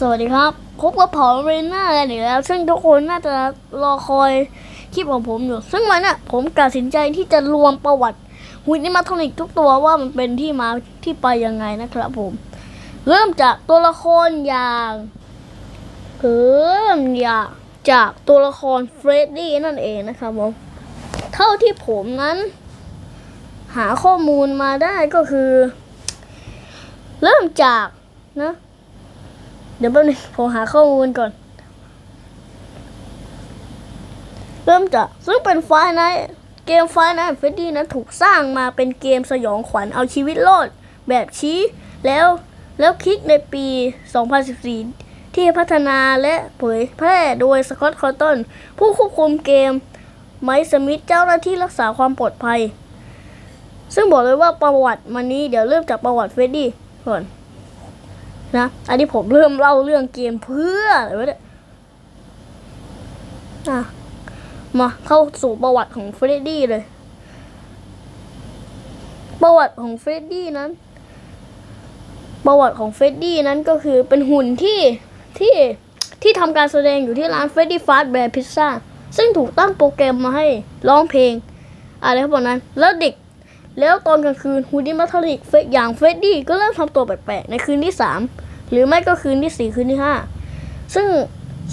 สวัสดีครับพบกับผมเรน่ากันอีกแล้ว ซึ่งทุกคนน่าจะรอคอยคลิปของผมอยู่ ซึ่งวันน่ะผมตัดสินใจที่จะรวมประวัติหุ่นนิมาทอนิกทุกตัวว่ามันเป็นที่มาที่ไปยังไงนะครับผม เริ่มจากตัวละครอย่างเริ่มอย่างจากตัวละครเฟรดดี้นั่นเองนะครับผม เท่าที่ผมนั้น หาข้อมูลมาได้ก็คือ เริ่มจากนะ เดี๋ยวแป๊บนึงผมหาข้อมูลก่อน เริ่มจากซึ่งเป็นไฟล์นะเกมไฟล์นะเฟดดี้นะถูกสร้างมาเป็นเกมสยองขวัญเอาชีวิตรอด แบบชี้แล้วแล้วคลิกในปี 2014 ที่พัฒนาและเผยแพร่โดยสกอตต์คอตตันผู้ควบคุมเกมไมค์สมิธเจ้าหน้าที่รักษาความปลอดภัย ซึ่งบอกเลยว่าประวัติมันนี้เดี๋ยวเริ่มจากประวัติเฟดดี้ก่อน นะ อันนี้ผมเริ่มเล่าเรื่องเกมเพื่ออะไรวะเนี่ยอะมาเข้าสู่ประวัติของเฟรดดี้เลย ประวัติของเฟรดดี้นั้น ประวัติของเฟรดดี้นั้นก็คือเป็นหุ่นที่ที่ที่ทำการแสดงอยู่ที่ร้านเฟรดดี้ฟาสต์แบร์พิซซ่าซึ่งถูกตั้งโปรแกรมมาให้ร้องเพลง อะไรครับบอกนั้น แล้วเด็ก แล้วตอนกลางคืนฮูดี้มัทลิกอย่างเฟดดี้ก็เริ่มทำตัวแปลกๆในคืนที่สามหรือไม่ก็คืนที่สี่คืนที่ห้าซึ่ง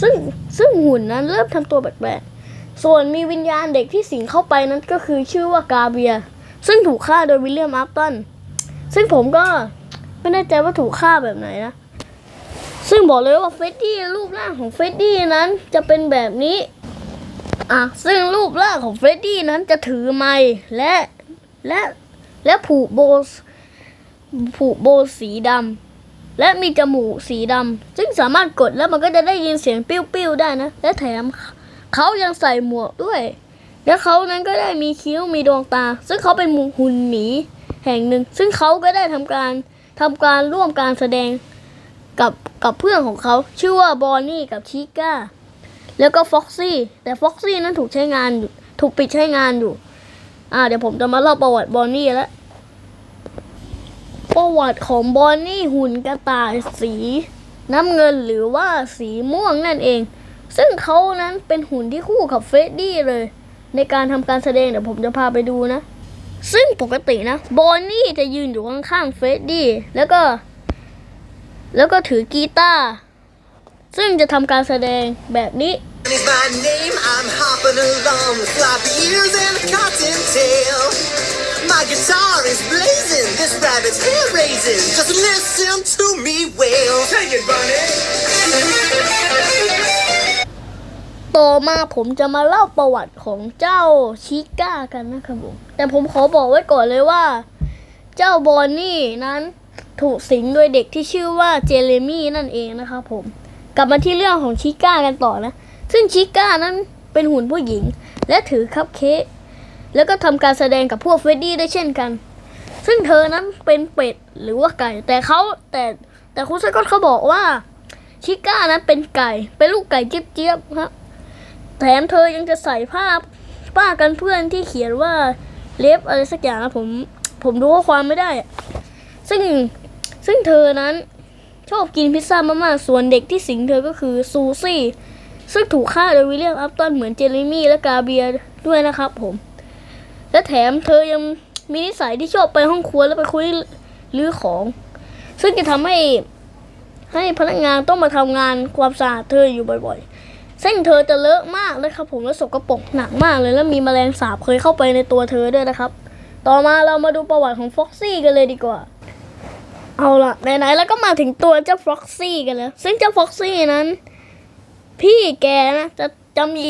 ซึ่งซึ่งหุ่นนั้นเริ่มทำตัวแปลกๆส่วนมีวิญญาณเด็กที่สิงเข้าไปนั้นก็คือชื่อว่ากาเบีย ซึ่งถูกฆ่าโดยวิลเลียมอาร์ตันซึ่งผมก็ไม่แน่ใจว่าถูกฆ่าแบบไหนนะ ซึ่งบอกเลยว่าเฟดดี้รูปร่างของเฟดดี้นั้นจะเป็นแบบนี้อะซึ่งรูปร่างของเฟรดดี้นั้นจะถือไม้และ และและผูกโบว์ผูกโบสีดำและมีจมูกสีดำซึ่งสามารถกดแล้วมันก็จะได้ยินเสียงปิ้วๆได้นะ และแถมเขายังใส่หมวกด้วย และเขานั้นก็ได้มีคิ้วมีดวงตา ซึ่งเขาเป็นหมูหุ่นหมีแห่งหนึ่ง ซึ่งเขาก็ได้ทำการทำการร่วมการแสดงกับกับเพื่อนของเขาชื่อว่าบอนนี่กับชิก้าแล้วก็ฟ็อกซี่แต่ฟ็อกซี่นั้นถูกใช้งานถูกปิดใช้งานอยู่ อ่าเดี๋ยวผมจะมาเล่าประวัติบอนนี่แล้วประวัติของบอนนี่หุ่นกระต่ายสีน้ำเงินหรือว่าสีม่วงนั่นเอง ซึ่งเขานั้นเป็นหุ่นที่คู่กับเฟรดดี้เลย ในการทำการแสดงเดี๋ยวผมจะพาไปดูนะ ซึ่งปกตินะบอนนี่จะยืนอยู่ข้างๆเฟรดดี้แล้วก็ แล้วก็ถือกีตาร์ ซึ่งจะทำการแสดงแบบนี้ is my name. I'm hopping along with floppy ears and a cottontail. My guitar is blazing, this rabbit's hair raising. Just listen to me wail. Take it, Bunny. ต่อมาผมจะมาเล่าประวัติของเจ้าชิก้ากันนะครับผม แต่ผมขอบอกไว้ก่อนเลยว่า เจ้าบอนนี่นั้นถูกสิงโดยเด็กที่ชื่อว่าเจเรมี่นั่นเองนะครับผม กลับมาที่เรื่องของชิก้ากันต่อนะ ซึ่งชิก้านั้นเป็นหุ่นผู้หญิง และถือคัพเค้กแล้วก็ทำการแสดงกับพวกเฟรดดี้ได้เช่นกัน ซึ่งเธอนั้นเป็นเป็ดหรือว่าไก่ แต่เขาแต่แต่คุณสกอตเขาบอกว่าชิก้านั้นเป็นไก่ เป็นลูกไก่เจี๊ยบๆครับแถมเธอยังจะใส่ผ้าป้ากันเพื่อนที่เขียนว่าเล็บอะไรสักอย่างนะผมผมดูข้อความไม่ได้ ซึ่งซึ่งเธอนั้น ชอบกินพิซซ่ามากๆ ส่วนเด็กที่สิงเธอก็คือซูซี่ ซึ่งถูกฆ่าโดยวิลเลียมอัพตันเหมือนเจเรมี่และกาเบียด้วยนะครับผม และแถมเธอยังมีนิสัยที่ชอบไปห้องครัวแล้วไปคุยรื้อของ ซึ่งจะทำให้ให้พนักงานต้องมาทำงานความสะอาดเธออยู่บ่อยๆ ซึ่งเธอจะเลอะมากนะครับผมและสกรปรกหนักมากเลยแล้วมีแมลงสาบเคยเข้าไปในตัวเธอด้วยนะครับ ต่อมาเรามาดูประวัติของฟ็อกซี่กันเลยดีกว่า เอาละไหนๆแล้วก็มาถึงตัวเจ้าฟ็อกซี่กันแล้ว ซึ่งเจ้าฟ็อกซี่นั้น พี่แกนะจะจะมี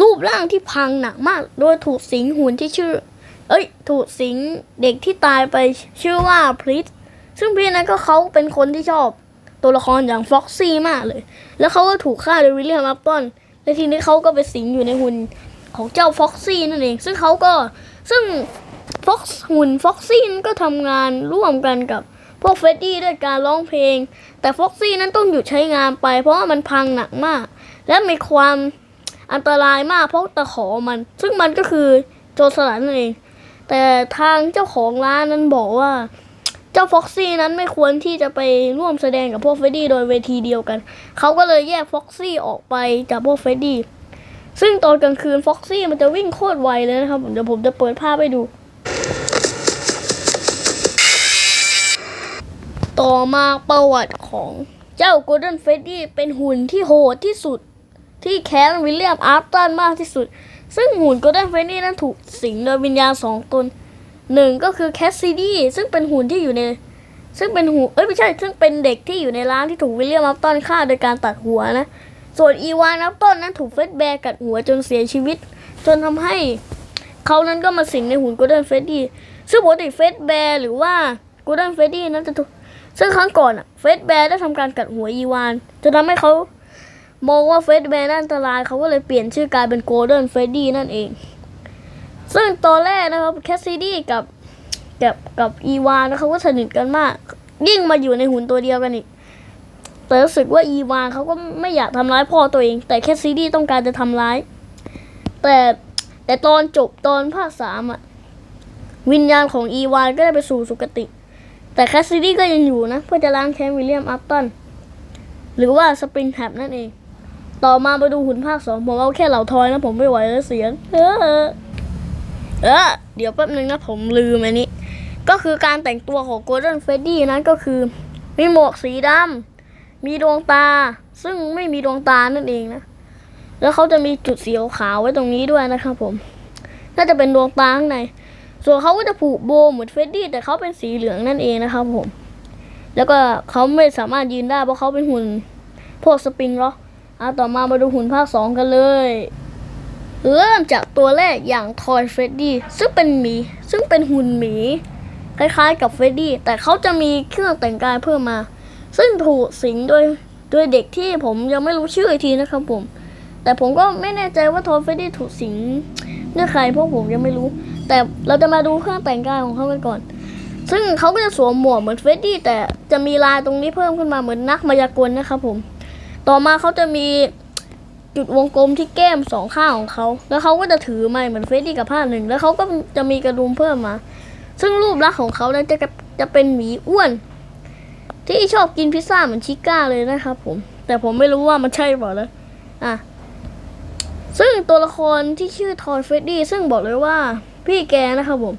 รูปร่างที่พังหนักมาก โดยถูกสิงหุ่นที่ชื่อ เอ้ย ถูกสิงเด็กที่ตายไปชื่อว่าพริสซึ่งพี่นั้นก็เขาเป็นคนที่ชอบตัวละครอย่างฟ็อกซี่มากเลย แล้วเขาก็ถูกฆ่าโดยวิลเลียมอัพตันและทีนี้เขาก็ไปสิงอยู่ในหุ่นของเจ้าฟ็อกซี่นั่นเอง ซึ่งเขาก็ซึ่งฟ็อกหุ่นฟ็อกซี่นั้นก็ทำงานร่วมกันกับ พวกเฟดดี้ด้วยการร้องเพลง แต่ฟ็อกซี่นั้นต้องหยุดใช้งานไป เพราะว่ามันพังหนักมาก และมีความอันตรายมากเพราะตะขอมัน ซึ่งมันก็คือโจรสลัดนั่นเอง แต่ทางเจ้าของร้านนั้นบอกว่า เจ้าฟ็อกซี่นั้นไม่ควรที่จะไปร่วมแสดงกับพวกเฟดดี้โดยเวทีเดียวกัน เขาก็เลยแยกฟ็อกซี่ออกไปจากพวกเฟดดี้ซึ่งตอนกลางคืนฟ็อกซี่มันจะวิ่งโคตรไวเลยนะครับเดี๋ยวผมจะเปิดภาพให้ดู ต่อมาประวัติของเจ้าโกลเด้นเฟดดี้เป็นหุ่นที่โหดที่สุด ที่แค้นวิลเลียมอาร์ตันมากที่สุด ซึ่งหุ่นโกลเด้นเฟดดี้นั้นถูกสิงโดยวิญญาณสองตนหนึ่งก็คือแคสซิดี้ซึ่งเป็นหุ่นที่อยู่ใน ซึ่งเป็นหูเอ้ยไม่ใช่ ซึ่งเป็นเด็กที่อยู่ในร้านที่ถูกวิลเลียมอัพตันฆ่าโดยการตัดหัวนะ ส่วนอีวานอัพตันนั้นถูกเฟสแบร์กัดหัวจนเสียชีวิต จนทำให้เขานั้นก็มาสิงในหุ่นโกลเด้นเฟดดี้ซึ่งปกติเฟสแบร์หรือว่าโกลเด้นเฟดดี้นั้นจะถูก ซึ่งครั้งก่อนอะเฟสแบร์ได้ทำการกัดหัวอีวานจนทำให้เขามองว่าเฟสแบร์นั้นอันตรายเขาก็เลยเปลี่ยนชื่อกลายเป็นโกลเด้นเฟรดดี้นั่นเอง ซึ่งตอนแรกนะครับแคสซิดี้กับกับกับอีวานนะเขาก็สนิทกันมาก ยิ่งมาอยู่ในหุ่นตัวเดียวกันอีกแต่รู้สึกว่าอีวานเขาก็ไม่อยากทำร้ายพ่อตัวเอง แต่แค่ซีดี้ต้องการจะทำร้าย แต่แต่ตอนจบตอนภาคสามอะวิญญาณของอีวานก็ได้ไปสู่สุคติ แต่แคสซิดี้ก็ยังอยู่นะ เพื่อจะล้างแค้นวิลเลียมอัพตันหรือว่าสปรินแท็บนั่นเอง ต่อมาไปดูหุ่นภาคสองผมเอาแค่เหล่าทอยนะ ผมไม่ไหวแล้วเสียง เออ เออ เดี๋ยวแป๊บนึงนะผมลืมอันนี้ ก็คือการแต่งตัวของโกลเด้นเฟดดี้นั้นก็คือมีหมวกสีดำมีดวงตา ซึ่งไม่มีดวงตานั่นเองนะ แล้วเขาจะมีจุดสีขาวไว้ตรงนี้ด้วยนะครับผม น่าจะเป็นดวงตาข้างใน ส่วนเขาก็จะผูกโบเหมือนเฟรดดี้แต่เขาเป็นสีเหลืองนั่นเองนะครับผม แล้วก็เขาไม่สามารถยืนได้เพราะเขาเป็นหุ่นพวกสปริงล็อกอะต่อมามาดูหุ่นภาคสองกันเลย เริ่มจากตัวแรกอย่างทอยเฟรดดี้ซึ่งเป็นหมี ซึ่งเป็นหุ่นหมี คล้ายๆกับเฟรดดี้แต่เขาจะมีเครื่องแต่งกายเพิ่มมา ซึ่งถูกสิงโดยโดยเด็กที่ผมยังไม่รู้ชื่ออีกทีนะครับผม แต่ผมก็ไม่แน่ใจว่าทอยเฟรดดี้ถูกสิงด้วยใครเพราะผมยังไม่รู้ แต่เราจะมาดูเครื่องแต่งกายของเขากันก่อน ซึ่งเขาก็จะสวมหมวกเหมือนเฟดดี้แต่จะมีลายตรงนี้เพิ่มขึ้นมาเหมือนนักมายากลนะครับผม ต่อมาเขาจะมีจุดวงกลมที่แก้มสองข้างของเขา แล้วเขาก็จะถือไม้เหมือนเฟดดี้กับผ้าหนึ่ง แล้วเขาก็จะมีกระดุมเพิ่มมา ซึ่งรูปลักษณ์ของเขาเนี่ยจะจะเป็นหมีอ้วน ที่ชอบกินพิซซ่าเหมือนชิก้าเลยนะครับผม แต่ผมไม่รู้ว่ามันใช่หรือเปล่านะอะซึ่งตัวละครที่ชื่อทอยเฟดดี้ซึ่งบอกเลยว่า พี่แกนะครับผม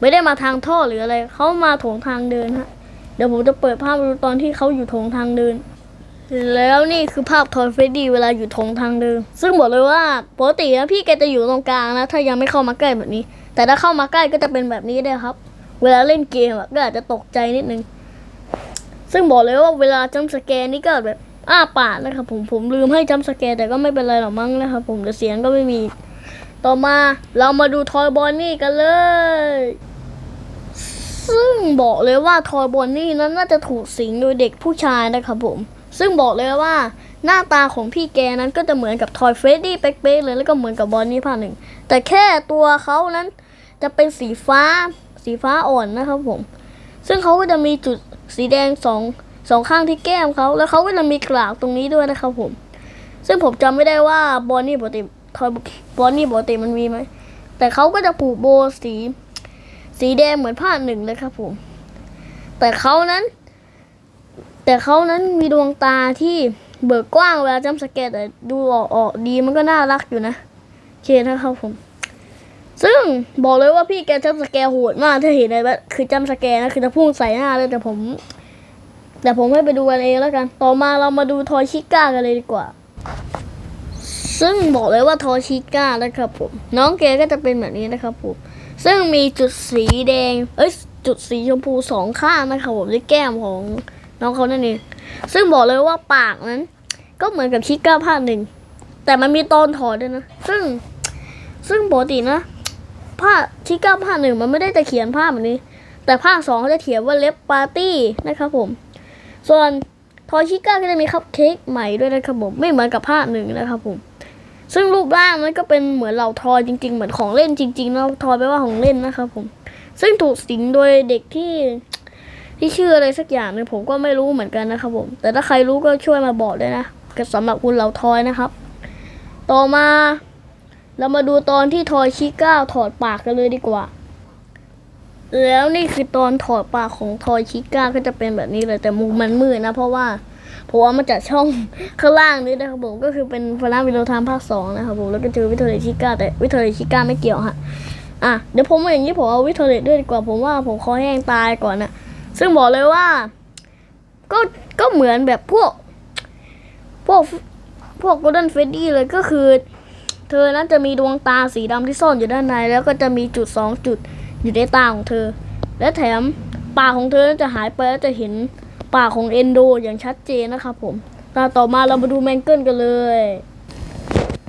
ไม่ได้มาทางท่อหรืออะไรเขามาโถงทางเดินฮะเดี๋ยวผมจะเปิดภาพดูตอนที่เขาอยู่โถงทางเดิน แล้วนี่คือภาพทอยเฟรดดี้เวลาอยู่โถงทางเดิน ซึ่งบอกเลยว่าปกตินะพี่แกจะอยู่ตรงกลางนะถ้ายังไม่เข้ามาใกล้แบบนี้ แต่ถ้าเข้ามาใกล้ก็จะเป็นแบบนี้ได้ครับ เวลาเล่นเกมก็อาจจะตกใจนิดนึงซึ่งบอกเลยว่าเวลาจัมป์สแกนนี่ก็แบบอ้าปากนะครับผมผมลืมให้จัมป์สแกนแต่ก็ไม่เป็นไรหรอกมั้งนะครับผมแต่เสียงก็ไม่มี ต่อมาเรามาดูทอยบอนนี่กันเลย ซึ่งบอกเลยว่าทอยบอนนี่นั้นน่าจะถูกสิงโดยเด็กผู้ชายนะครับผม ซึ่งบอกเลยว่าหน้าตาของพี่แกนั้นก็จะเหมือนกับทอยเฟรดดี้เป๊ะๆเลยแล้วก็เหมือนกับบอนนี่ภาคหนึ่ง แต่แค่ตัวเขานั้นจะเป็นสีฟ้าสีฟ้าอ่อนนะครับผม ซึ่งเขาก็จะมีจุดสีแดงสองสองข้างที่แก้มเขาแล้วเขาก็จะมีกรากตรงนี้ด้วยนะครับผม ซึ่งผมจำไม่ได้ว่าบอนนี่ปกติ ทอยบอนนี่ปกติมันมีไหม แต่เขาก็จะผูกโบสี สีแดงเหมือนผ้าหนึ่งเลยครับผม แต่เขานั้น แต่เขานั้นมีดวงตาที่เบิกกว้างเวลาจำสแกนแต่ดูออกออกดีมันก็น่ารักอยู่นะเคนะครับผม ซึ่งบอกเลยว่าพี่แกจำสแกนโหดมากถ้าเห็นอะไรแบบคือจำสแกนนะคือจะพุ่งใส่หน้าเลยแต่ผมแต่ผมให้ไปดูกันเองแล้วกัน ต่อมาเรามาดูทอยชิก้ากันเลยดีกว่า ซึ่งบอกเลยว่าทอชิก้านะครับผม น้องแกก็จะเป็นแบบนี้นะครับผม ซึ่งมีจุดสีแดง เอ้ย จุดสีชมพูสองข้างนะครับผมที่แก้มของน้องเขานั่นเอง ซึ่งบอกเลยว่าปากนั้น ก็เหมือนกับชิก้าภาคหนึ่ง แต่มันมีตอนถอดด้วยนะ ซึ่ง ซึ่งปกตินะภาคชิก้าภาคหนึ่งมันไม่ได้จะเขียนภาพแบบนี้ แต่ภาคสองเขาจะเขียนว่าเล็บปาร์ตี้นะครับผม ส่วนทอยชิก้าก็จะมีคัพเค้กใหม่ด้วยนะครับผม ไม่เหมือนกับภาคหนึ่งนะครับผม ซึ่งรูปร่างมันก็เป็นเหมือนเหล่าทอยจริง ๆ เหมือนของเล่นจริงๆนะทอยแปลว่าของเล่นนะครับผม ซึ่งถูกสิงโดยเด็กที่ที่ชื่ออะไรสักอย่างหนึงผมก็ไม่รู้เหมือนกันนะครับผม แต่ถ้าใครรู้ก็ช่วยมาบอกด้วยนะกับสำหรับคุณเหล่าทอยนะครับ ต่อมาเรามาดูตอนที่ทอยชิก้าถอดปากกันเลยดีกว่า แล้วนี่คือตอนถอดปากของทอยชิก้าก็จะเป็นแบบนี้เลยแต่มุมมันมืดนะเพราะว่า เพราะว่ามาจากช่องข้างล่างนี้นะครับผมก็คือเป็นฟาราวิโรทามภาคสองนะครับผมแล้วก็เจอวิทอร์เรชิก้าแต่วิทอร์เรชิก้าไม่เกี่ยวฮะอะเดี๋ยวผมเอาอย่างนี้ผมเอาวิทอร์เรด้วยดีกว่าผมว่าผมคอแห้งตายก่อนนะซึ่งบอกเลยว่า ก็ก็เหมือนแบบพวก พวกพวก Golden f r e d d y เลยก็คือ เธอนั้นจะมีดวงตาสีดำที่ซ่อนอยู่ด้านใน แล้วก็จะมีจุดสองจุดอยู่ในตาของเธอ และแถมปากของเธอจะหายไปแล้วจะเห็น ปากของเอนโดอย่างชัดเจนนะครับผมตาต่อมาเรามาดูแมงเกิลกันเลย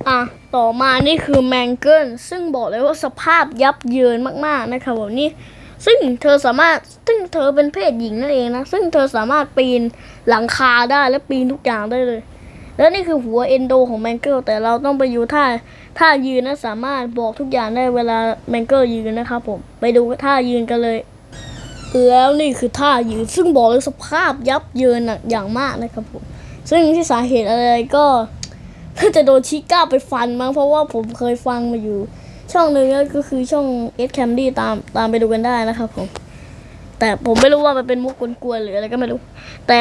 อะ ต่อมานี่คือแมงเกิลซึ่งบอกเลยว่าสภาพยับเยินมากๆนะครับผมนี่ซึ่งเธอสามารถ ซึ่งเธอเป็นเพศหญิงนั่นเองนะ ซึ่งเธอสามารถปีนหลังคาได้และปีนทุกอย่างได้เลย แล้วนี่คือหัวเอนโดของแมงเกิลแต่เราต้องไปอยู่ท่าท่ายืนนะสามารถบอกทุกอย่างได้เวลาแมงเกิลยืนนะครับผม ไปดูท่ายืนกันเลย แล้วนี่คือท่ายืนซึ่งบอกเลยสภาพยับเยินอะอย่างมากนะครับผมซึ่งที่สาเหตุอะไรก็น่าจะโดนชิก้าไปฟันมั้งเพราะว่าผมเคยฟังมาอยู่ ช่องหนึ่งก็คือช่องเอสแคมดี้ตามตามไปดูกันได้นะครับผม แต่ผมไม่รู้ว่ามันเป็นมุกกวนๆหรืออะไรก็ไม่รู้ แต่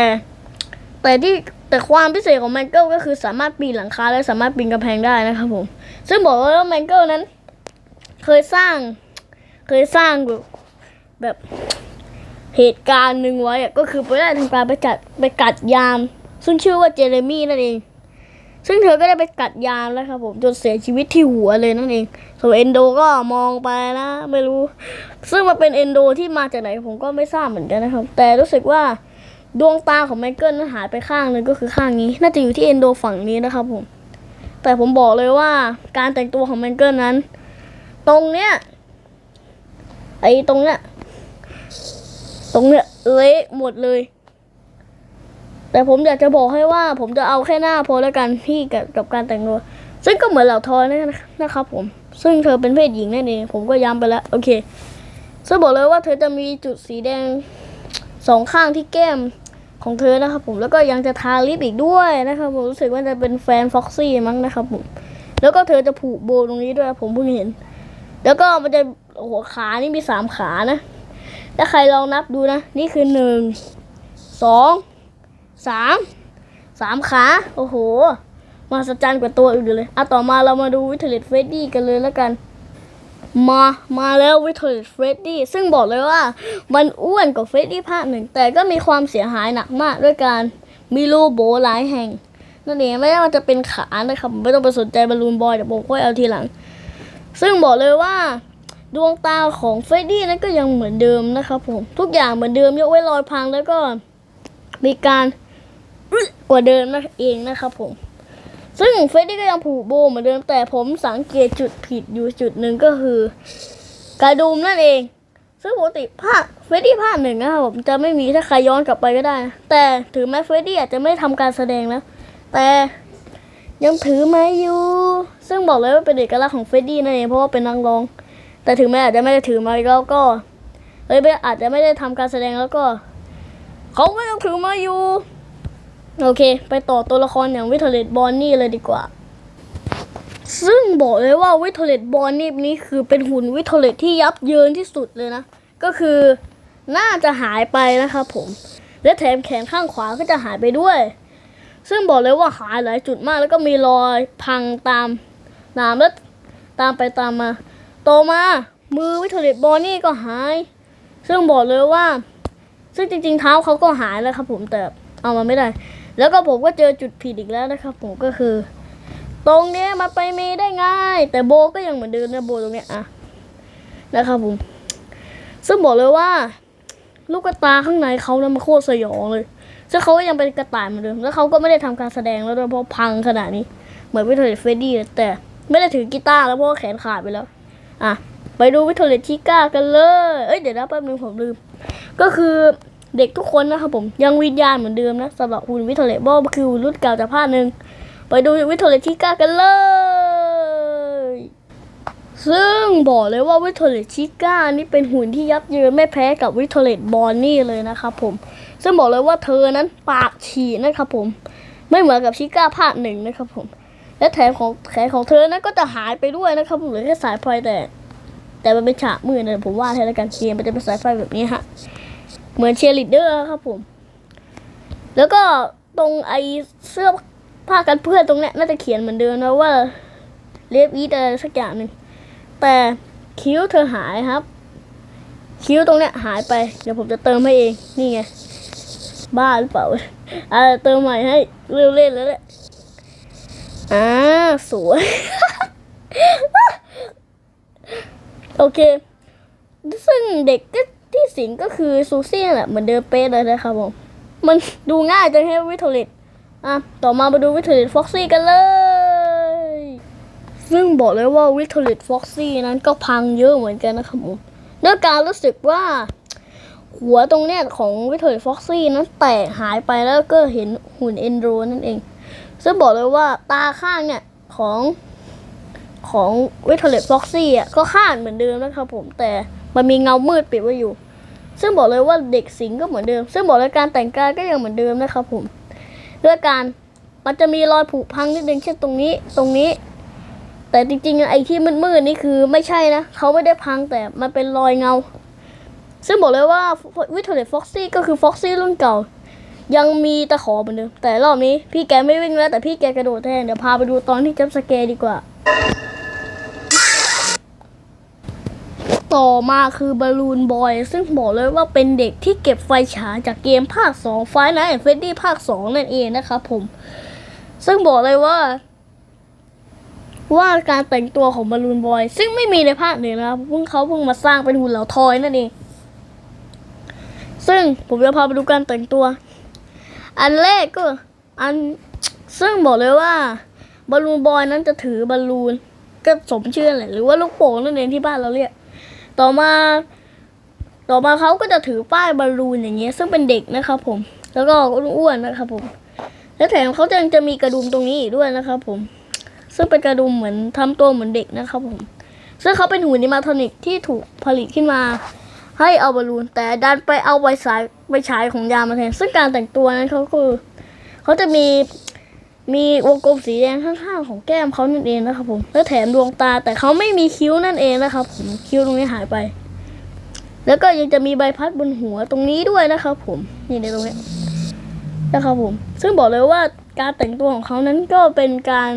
แต่ที่แต่ความพิเศษของแมงเกิลก็คือสามารถปีนหลังคาและสามารถปีนกำแพงได้นะครับผม ซึ่งบอกว่าแมงเกิลนั้น เคยสร้าง เคยสร้างแบบแบบ เหตุการณ์หนึ่งไว้ก็คือไปได้ทำการไปจัดไปกัดยาม ซึ่งชื่อว่าเจเรมี่นั่นเอง ซึ่งเธอก็ได้ไปกัดยามแล้วครับผมจนเสียชีวิตที่หัวเลยนั่นเองส่วนเอนโดก็มองไปนะไม่รู้ ซึ่งมันเป็นเอนโดที่มาจากไหนผมก็ไม่ทราบเหมือนกันนะครับ แต่รู้สึกว่าดวงตาของไมเคิลนั้นหายไปข้างนึงก็คือข้างนี้ น่าจะอยู่ที่เอนโดฝั่งนี้นะครับผมแต่ผมบอกเลยว่าการแต่งตัวของไมเคิลนั้น ตรงเนี้ยไอ้ตรงเนี้ย ตรงเนี้ยเละหมดเลย แต่ผมอยากจะบอกให้ว่า ผมจะเอาแค่หน้าพอแล้วกันที่กับกับการแต่งตัวซึ่งก็เหมือนเหล่าทอยนะนะครับผม ซึ่งเธอเป็นเพศหญิงนั่นเอง ผมก็ย้ำไปแล้ว โอเคซึ่งบอกเลยว่าเธอจะมีจุดสีแดงสองข้างที่แก้มของเธอนะครับผมแล้วก็ยังจะทาลิปอีกด้วยนะครับผมรู้สึกว่าจะเป็นแฟนฟ็อกซี่มั้งนะครับผมแล้วก็เธอจะผูกโบตรงนี้ด้วยผมเพิ่งเห็น แล้วก็มันจะหัวขานี่มีสามขานะ ถ้าใครลองนับดูนะ นี่คือหนึ่งสองสามสามขา โอ้โหมหัศจรรย์กว่าตัวอื่นเลยอะต่อมาเรามาดูวิทเลตเฟรดดี้กันเลยแล้วกัน มามาแล้ววิทเลตเฟรดดี้ซึ่งบอกเลยว่า มันอ้วนกว่าเฟรดดี้ภาคหนึ่ง แต่ก็มีความเสียหายหนักมากด้วยการมีรูโบหลายแห่งนั่นเองไม่ว่ามันจะเป็นขานะครับ ไม่ต้องไปสนใจบอลลูนบอยเดี๋ยวผมค่อยเอาทีหลัง ซึ่งบอกเลยว่า ดวงตาของเฟรดดี้นั้นก็ยังเหมือนเดิมนะครับผมทุกอย่างเหมือนเดิมยกเว้นรอยพังแล้วก็มีการกว่าเดิมนั่นเองนะครับผม ซึ่งเฟรดดี้ก็ยังผูกโบเหมือนเดิมแต่ผมสังเกตจุดผิดอยู่จุดหนึ่งก็คือ กระดุมนั่นเอง ซึ่งปกติภาคเฟรดดี้ภาคหนึ่งนะครับผมจะไม่มีถ้าใครย้อนกลับไปก็ได้ แต่ถึงแม้เฟรดดี้อาจจะไม่ได้ทำการแสดงแล้วแต่ยังถือไม้อยู่ ซึ่งบอกเลยว่าเป็นเอกลักษณ์ของเฟรดดี้นั่นเองเพราะว่าเป็นนักร้อง แต่ถึงแม้อาจจะไม่ได้ถือไม้แล้วก็เอ้ยไม่อาจจะไม่ได้ทำการแสดงแล้วก็ เขาก็ยังถือมาอยู่ โอเค ไปต่อตัวละครอย่างวิทเลตบอนนี่เลยดีกว่า ซึ่งบอกเลยว่าวิทเลตบอนนี่นี้คือเป็นหุ่นวิทเลตที่ยับเยินที่สุดเลยนะ ก็คือน่าจะหายไปนะครับผม และแถมแขนข้างขวาก็จะหายไปด้วย ซึ่งบอกเลยว่าหายหลายจุดมากแล้วก็มีรอยพังตามตามแล้วตามไปตามมา ต่อมา มือวิทเลตบอนนี่ก็หาย ซึ่งบอกเลยว่า ซึ่งจริง ๆ เท้าเขาก็หายแล้วครับผมแต่เอามาไม่ได้ แล้วก็ผมก็เจอจุดผิดอีกแล้วนะครับ ผมก็คือ ตรงเนี้ยมาไปเมได้ง่าย แต่โบก็ยังเหมือนเดิมนะโบตรงเนี้ยอะนะครับผม ซึ่งบอกเลยว่า ลูกตาข้างในเขานะมันโคตรสยองเลยซึ่งเขาก็ยังเป็นกระต่ายเหมือนเดิมแล้วเขาก็ไม่ได้ทำการแสดงแล้วด้วยเพราะพังขนาดนี้ เหมือนวิทเทอร์เฟรดดี้แต่ไม่ได้ถือกีตาร์แล้วเพราะแขนขาดไปแล้ว อะ ไปดูวิทเทอร์ชิก้ากันเลย เอ้ยเดี๋ยวนะแป๊บนึงผมลืม ก็คือเด็กทุกคนนะครับผมยังวิญญาณเหมือนเดิมนะสำหรับหุ่นวิทเลบอลคือรุ่นเก่าจากภาคหนึ่งไปดูวิทเลตชิก้ากันเลยซึ่งบอกเลยว่าวิทเลชิก้านี่เป็นหุ่นที่ยับเยินไม่แพ้กับวิทเลตบอลนี่เลยนะครับผม ซึ่งบอกเลยว่าเธอนั้นปากฉีกนะครับผม ไม่เหมือนกับชิก้าภาคหนึ่งนะครับผม และแถมของแขนของเธอนั้นก็จะหายไปด้วยนะครับเหลือแค่สายพลอยแต่ แต่มันเป็นฉากมืดนะผมว่าแล้วกันเกมมันจะเป็นสายไฟแบบนี้ฮะเหมือนเชียร์ลีดเดอร์ครับผม แล้วก็ตรงไอเสื้อผ้ากันเพื่อนตรงเนี้ยน่าจะเขียนเหมือนเดิมนะว่าเลฟอีทอะไรสักอย่างหนึ่งแต่คิ้วเธอหายครับ คิ้วตรงเนี้ยหายไป เดี๋ยวผมจะเติมให้เองนี่ไง บ้าหรือเปล่าอ่าเติมใหม่ให้เร็วเล่นแล้วแหละ อ่าสวย โอเค ซึ่งเด็กก็ที่สิงก็คือซูซี่แหละเหมือนเดิมเป๊ะเลยนะครับผม มันดูง่ายจังให้วิทอลิตอะ ต่อมามาดูวิทอลิตฟ็อกซี่กันเลย ซึ่งบอกเลยว่าวิทอลิตฟ็อกซี่นั้นก็พังเยอะเหมือนกันนะครับผมด้วยการรู้สึกว่าหัวตรงเนี้ยของวิทอลิตฟ็อกซี่นั้นแตกหายไปแล้วก็เห็นหุ่นเอนโดรนั่นเอง ซึ่งบอกเลยว่าตาข้างเนี่ยของของวิทอลิตฟ็อกซี่อะก็ข้างเหมือนเดิมนะครับผมแต่มันมีเงามืดปิดไว้อยู่ ซึ่งบอกเลยว่าเด็กสิงก็เหมือนเดิม ซึ่งบอกเลยการแต่งกายก็ยังเหมือนเดิมนะครับผมด้วยการมันจะมีรอยผุพังนิดนึงเช่นตรงนี้ตรงนี้ แต่จริงๆไอ้ที่มืดๆนี่คือไม่ใช่นะเขาไม่ได้พังแต่มันเป็นรอยเงา ซึ่งบอกเลยว่าวิทอร์ฟ็อกซี่ก็คือฟ็อกซี่รุ่นเก่า ยังมีตะขอเหมือนเดิมแต่รอบนี้พี่แกไม่วิ่งแล้วแต่พี่แกกระโดดแทนเดี๋ยวพาไปดูตอนที่จัมป์สแกดีกว่า ต่อมาคือบอลลูนบอย ซึ่งบอกเลยว่าเป็นเด็กที่เก็บไฟฉายจากเกมภาค2ไฟนะแอนเฟดดี้ภาค 2 นั่นเองนะครับผม ซึ่งบอกเลยว่า ว่าการแต่งตัวของบอลลูนบอย ซึ่งไม่มีในภาคหนึ่งนะครับเพิ่งเขาเพิ่งมาสร้างเป็นหุ่นเหล่าทอยนั่นเองซึ่งผมจะพาไปดูการแต่งตัว อันแรกก็อันซึ่งบอกเลยว่าบอลลูนบอยนั้นจะถือบอลลูนก็สมชื่อแหละหรือว่าลูกโป่งนั่นเองที่บ้านเราเรียก ต่อมา ต่อมาเขาก็จะถือป้ายบอลลูนอย่างเงี้ยซึ่งเป็นเด็กนะครับผม แล้วก็อ้วนๆนะครับผม และแถมเขาจะยังจะมีกระดุมตรงนี้อีกด้วยนะครับผม ซึ่งเป็นกระดุมเหมือนทำตัวเหมือนเด็กนะครับผม ซึ่งเขาเป็นหุ่นนิมาทอนิกที่ถูกผลิตขึ้นมา ให้เอาบอลลูน แต่ดันไปเอาไวสายไวฉายของยามาแทนซึ่งการแต่งตัวนั้นเขาคือเขาจะมีมีวงกลมสีแดงข้างๆของแก้มเขานั่นเองนะครับผมและแถมดวงตาแต่เขาไม่มีคิ้วนั่นเองนะครับผมคิ้วตรงนี้หายไป แล้วก็ยังจะมีใบพัดบนหัวตรงนี้ด้วยนะครับผมนี่ในตรงนี้นะครับผมซึ่งบอกเลยว่าการแต่งตัวของเขานั้นก็เป็นการ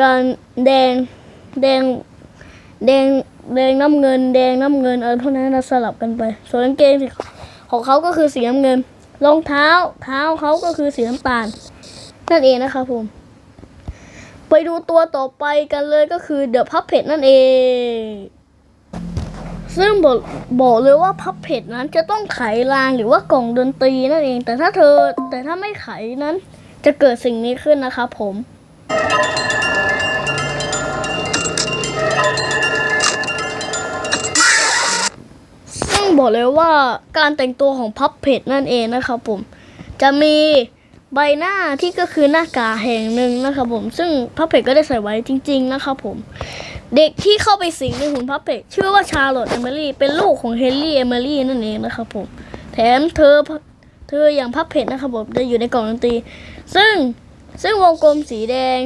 การแดงแดงแดง แดงน้ำเงิน แดงน้ำเงินอะไรพวกนั้นนะสลับกันไป ส่วนกางเกงสีของเขาก็คือสีน้ำเงินรองเท้าเท้าเขาก็คือสีน้ำตาลนั่นเองนะครับผม ไปดูตัวต่อไปกันเลยก็คือเดอะพั p เพ t นั่นเอง ซึ่งบอกบอกเลยว่าพั p เพ t นั้นจะต้องไขรางหรือว่ากล่องดนตรีนั่นเอง แต่ถ้าเธอแต่ถ้าไม่ไขนั้นจะเกิดสิ่งนี้ขึ้นนะครับผม บอกเลยว่าการแต่งตัวของพั p เพ t นั่นเองนะครับผม จะมีใบหน้าที่ก็คือหน้ากากแห่งหนึ่งนะครับผม ซึ่งพับเพจก็ได้ใส่ไว้จริง ๆ นะครับผม เด็กที่เข้าไปสิงในหุ่นพับเพจชื่อว่าชาร์ลอตเอมิลี่ เป็นลูกของเฮนรี่เอมิลี่นั่นเองนะครับผม แถมเธอเธออย่างพับเพจนะครับผมจะอยู่ในกล่องดนตรี ซึ่งซึ่งวงกลมสีแดง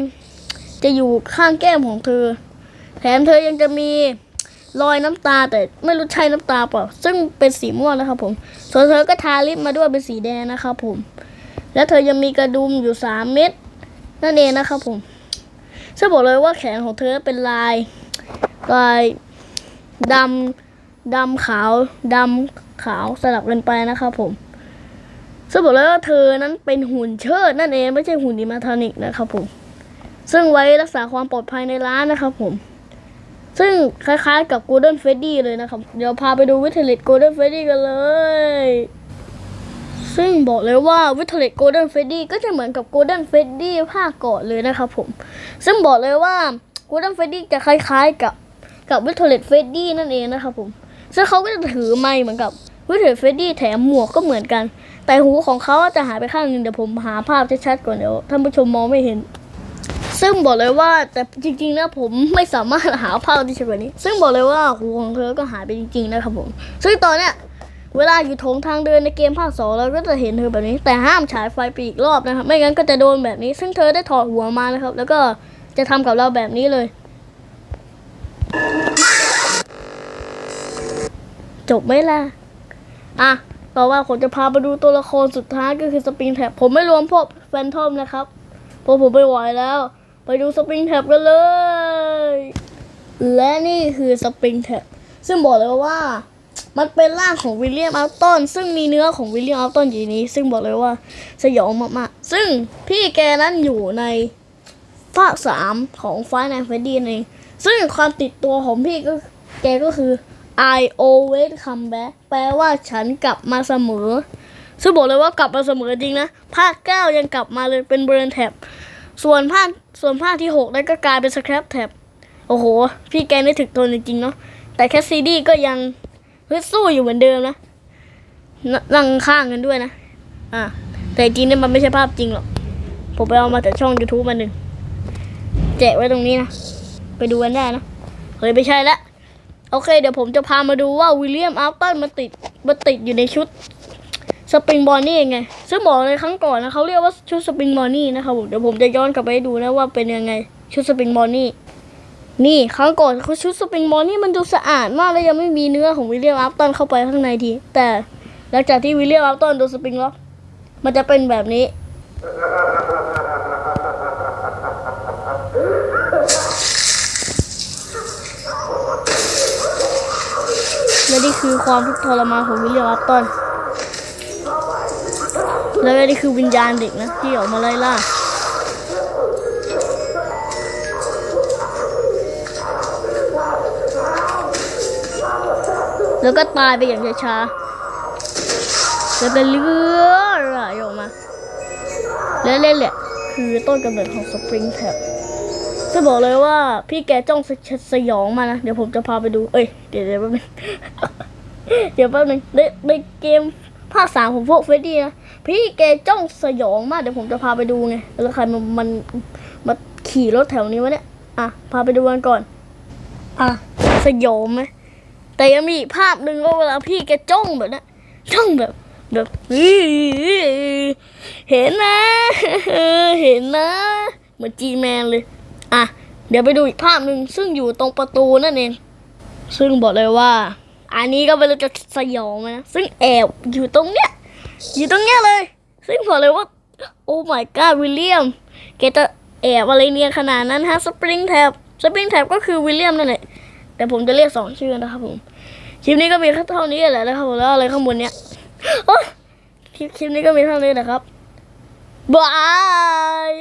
จะอยู่ข้างแก้มของเธอ แถมเธอยังจะมี รอยน้ำตาแต่ไม่รู้ใช่น้ำตาเปล่า ซึ่งเป็นสีม่วงนะครับผม ส่วนเธอก็ทาลิปมาด้วยเป็นสีแดงนะครับผม และเธอยังมีกระดุมอยู่สามเม็ดนั่นเองนะครับผมซึ่งบอกเลยว่าแขนของเธอเป็นลายลายดำดำขาวดำขาวสลับกันไปนะครับผมซึ่งบอกเลยว่าเธอนั้นเป็นหุ่นเชิดนั่นเองไม่ใช่หุ่นดิมาทรอนิกนะครับผม ซึ่งไว้รักษาความปลอดภัยในร้านนะครับผม ซึ่งคล้ายๆกับ Golden Freddy เลยนะครับ เดี๋ยวพาไปดูวิทยาลิต Golden Freddy กันเลย ซึ่งบอกเลยว่าวิท l เลตโกลเด้นเฟดดี้ก็จะเหมือนกับโกลเด้นเฟดดี้ภาคก่อนเลยนะครับผม ซึ่งบอกเลยว่าโกลเด้นเฟดดี้จะคล้ายๆกับกับวิท l เลตเฟดดี้นั่นเองนะครับผม ซึ่งเขาก็จะถือไม้เหมือนกับวิท l เลตเฟดดี้แถมหมวกก็เหมือนกัน แต่หูของเขาจะหายไปข้างหนึงเดี๋ยวผมหาภาพชัดๆก่อนเดี๋ยวท่านผู้ชมมองไม่เห็น ซึ่งบอกเลยว่าแต่จริงๆนะผมไม่สามารถหาภาพที่ชัดกว่านี้ ซึ่งบอกเลยว่าหูของเธอก็หายไปจริงๆนะครับผม ซึ่งตอนเนี้ยเวลาอยู่โถงทางเดินในเกมภาคสองเราก็จะเห็นเธอแบบนี้ แต่ห้ามฉายไฟไปอีกรอบนะครับ ไม่งั้นก็จะโดนแบบนี้ ซึ่งเธอได้ถอดหัวมานะครับ แล้วก็จะทำกับเราแบบนี้เลย จบไหมล่ะ อะต่อว่าผมจะพาไปดูตัวละครสุดท้ายก็คือสปริงแท็บผมไม่รวมพวกแฟนทอมนะครับ เพราะผมไม่ไหวแล้ว ดูสปริงแท็บกันเลย และนี่คือสปริงแท็บซึ่งบอกเลยว่ามันเป็นร่างของวิลเลียมอัลตันซึ่งมีเนื้อของวิลเลียมอัลตันอยู่นี้ ซึ่งบอกเลยว่าสยองมากๆ ซึ่งพี่แกนั้นอยู่ในภาคสามของฟ้าแนนเฟดดี้เองซึ่งความติดตัวของพี่ก็แกก็คือ I always come back แปลว่าฉันกลับมาเสมอ ซึ่งบอกเลยว่ากลับมาเสมอจริงนะ ภาคเก้ายังกลับมาเลยเป็นเบรนแท็บส่วนภาค ส่วนภาคที่หกนั้นก็กลายเป็นสครับแท็บโอ้โห พี่แกนี่ถึกทนจริงๆเนาะแต่แคสซีดี้ก็ยังฮึดสู้อยู่เหมือนเดิมนะนั่งข้างกันด้วยนะ อะแต่จริงๆเนี่ยมันไม่ใช่ภาพจริงหรอก ผมไปเอามาจากช่อง YouTube มาหนึ่งแจกไว้ตรงนี้นะ ไปดูกันได้นะ เฮ้ยไม่ใช่ละ โอเค เดี๋ยวผมจะพามาดูว่าวิลเลียมอัลตันมาติดมาติดอยู่ในชุด สปริงบอลนี่ยังไงซึ่งบอกเลยครั้งก่อนนะเขาเรียกว่าชุดสปริงบอลนี่นะครับผมเดี๋ยวผมจะย้อนกลับไปดูนะว่าเป็นยังไง ชุดสปริงบอลนี่นี่ครั้งก่อนเขาชุดสปริงบอลนี่มันดูสะอาดมากแล้วยังไม่มีเนื้อของวิลเลียมอัลตันเข้าไปข้างในที แต่หลังจากที่วิลเลียมอัลตันโดนสปริงล็อกมันจะเป็นแบบนี้และนี่คือความทุกข์ทรมานของวิลเลียมอัลตัน แล้วนี่คือวิญญาณเด็กนะที่ออกมาไล่ล่าแล้วก็ตายไปอย่างช้าๆแล้วก็เลือดไหลออกมา และเล่นแหละ คือต้นกำเนิดของสปริงแท็บจะบอกเลยว่าพี่แกจ้องสสยองมานะ เดี๋ยวผมจะพาไปดู เอ้ย เดี๋ยวเดี๋ยวแป๊บนึง เดี๋ยวแป๊บนึงในในเกมภาคสามของพวกเฟรดดี้นะ พี่แกจ้องสยองมากเดี๋ยวผมจะพาไปดูไงแล้วใครมันมันมาขี่รถแถวนี้วะเนี่ยอะพาไปดูกันก่อน อะสยองไหมแต่ยังมีภาพหนึ่งว่าเวลาพี่แกจ้องแบบนั้นจ้องแบบแบบเห็นนะ เห็นนะเหมือนจีแมนเลย อะ เดี๋ยวไปดูอีกภาพหนึ่งซึ่งอยู่ตรงประตูนั่นเอง ซึ่งบอกเลยว่า อันนี้ก็ไม่รู้จะสยองนะ ซึ่งแอบอยู่ตรงเนี้ย อยู่ตรงเนี้ยเลย ซึ่งบอกเลยว่า โอ้ my god วิลเลียมแกจะแอบอะไรเนี่ยขนาดนั้นฮะสปริงแท็บสปริงแท็บก็คือวิลเลียมนั่นแหละแต่ผมจะเรียกสองชื่อนะครับผมคลิปนี้ก็มีแค่เท่านี้แหละนะครับผมแล้วอะไรข้างบนเนี้ยโอ๊ยคลิปคลิปนี้ก็มีเท่านี้แหละครับบาย